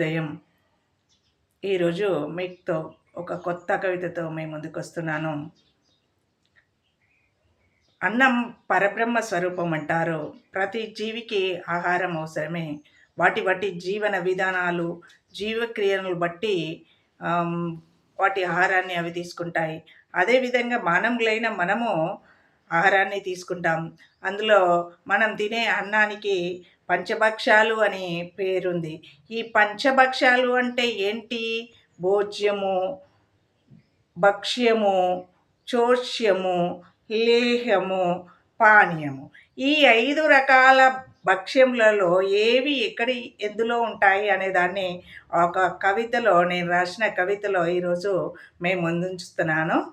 ఉదయం ఈరోజు మీతో ఒక కొత్త కవితతో మేము ముందుకు వస్తున్నాను అన్నం పరబ్రహ్మ స్వరూపం అంటారు. ప్రతి జీవికి ఆహారం అవసరమే. వాటి వాటి జీవన విధానాలు జీవక్రియలను బట్టి వాటి ఆహారాన్ని అవి తీసుకుంటాయి. అదేవిధంగా మానవులైన మనము ఆహారాన్ని తీసుకుంటాం. అందులో మనం తినే అన్నానికి పంచభక్షాలు అని పేరుంది. ఈ పంచభక్షాలు అంటే ఏంటి? భోజ్యము భక్ష్యము చోష్యము లేహము పానీయము. ఈ ఐదు రకాల భక్ష్యములలో ఏవి ఎక్కడి ఎందులో ఉంటాయి అనే దాన్ని ఒక కవితలో నేను రాసిన కవితలో ఈరోజు మేము ముందుంచుతున్నాను.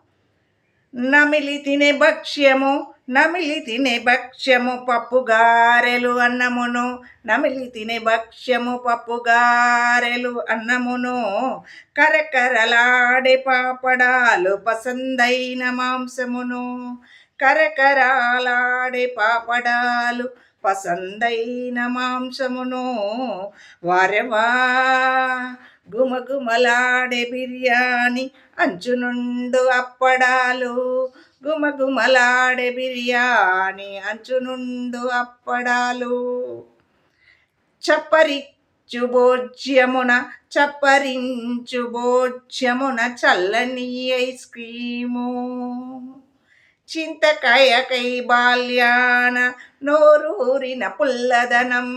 నమిలి తినే భక్ష్యము నమిలి తినే భక్ష్యము పప్పు గారెలు అన్నమును. నమిలి తినే భక్ష్యము పప్పు గారెలు అన్నమును. కరకరలాడే పాపడాలు పసందైన మాంసమును. కరకరాలాడే పాపడాలు పసందైన మాంసమును. వారెవా గుమగుమలాడే బిర్యానీ అంచు నుండు అప్పడాలు. గుమగుమలాడే బిర్యానీ అంచునుండు అప్పడాలు. చప్పరిచ్చు భోజ్యమున చప్పరించు భోజ్యమున చల్లని ఐస్ క్రీము. చింతకాయ కై బాల్యాన నోరూరిన పుల్లదనం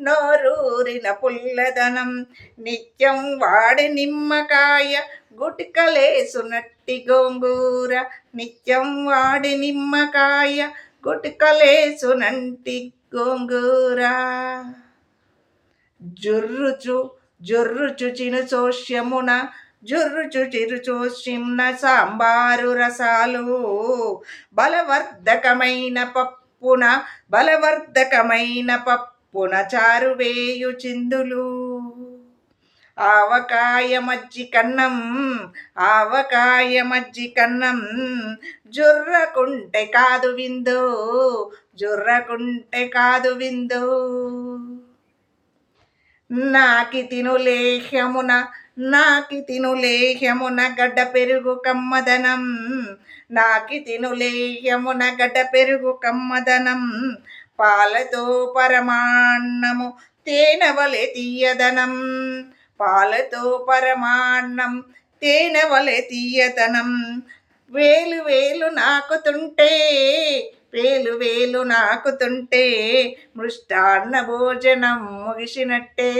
నోరూరిన పుల్లదనం. నిత్యం వాడి నిమ్మకాయ గుటికలేసునట్టి గోంగూర నిత్యం వాడి నిమ్మకాయ గుటికలేసునంటి గోంగూర. జుర్రుచు జుర్రుచు చిను సోష్యమున జుర్రుచు చిరుచోష్యమున సాంబారు రసాలు. బలవర్ధకమైన పప్పున బలవర్ధకమైన పప్పున చారువేయు వేయు చిందులు. ఆవకాయ మజ్జి కన్నం ఆవకాయ మజ్జి కన్నం. జుర్రకుంటే కాదు విందు జుర్రకుంటే కాదు విందు. నాకి తిను లేహ్యమున నాకి తిను లేహ్యమున గడ్డ పెరుగు కమ్మదనం. నాకి తిను లేహ్యమున గడ్డ పెరుగు కమ్మదనం. పాలతో పరమాన్నము తేనవలె తీయదనం. పాలతో పరమాన్నం తేనవలె తీయదనం వేలు వేలు నాకుతుంటే వేలు వేలు నాకుతుంటే మృష్టాన్న భోజనం ముగిసినట్టే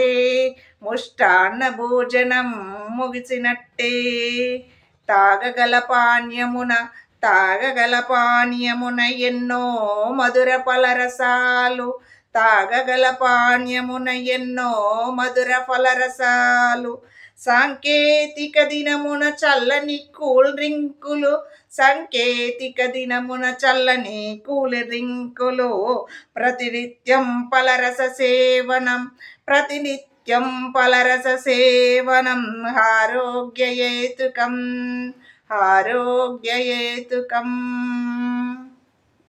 ముష్టాన్న భోజనం ముగిసినట్టే. తాగగల పానీయమున తాగగల పానీయమున ఎన్నో మధుర పలరసాలు తాగగల పాణ్యమున ఎన్నో మధుర ఫలరసాలు. సాంకేతిక దినమున చల్లని కూల్ డ్రింకులు సాంకేతిక దినమున చల్లని కూల్ డ్రింకులు. ప్రతినిత్యం పలరస సేవనం ప్రతినిత్యం పలరస సేవనం. ఆరోగ్యయేతుకం ఆరోగ్యయేతుకం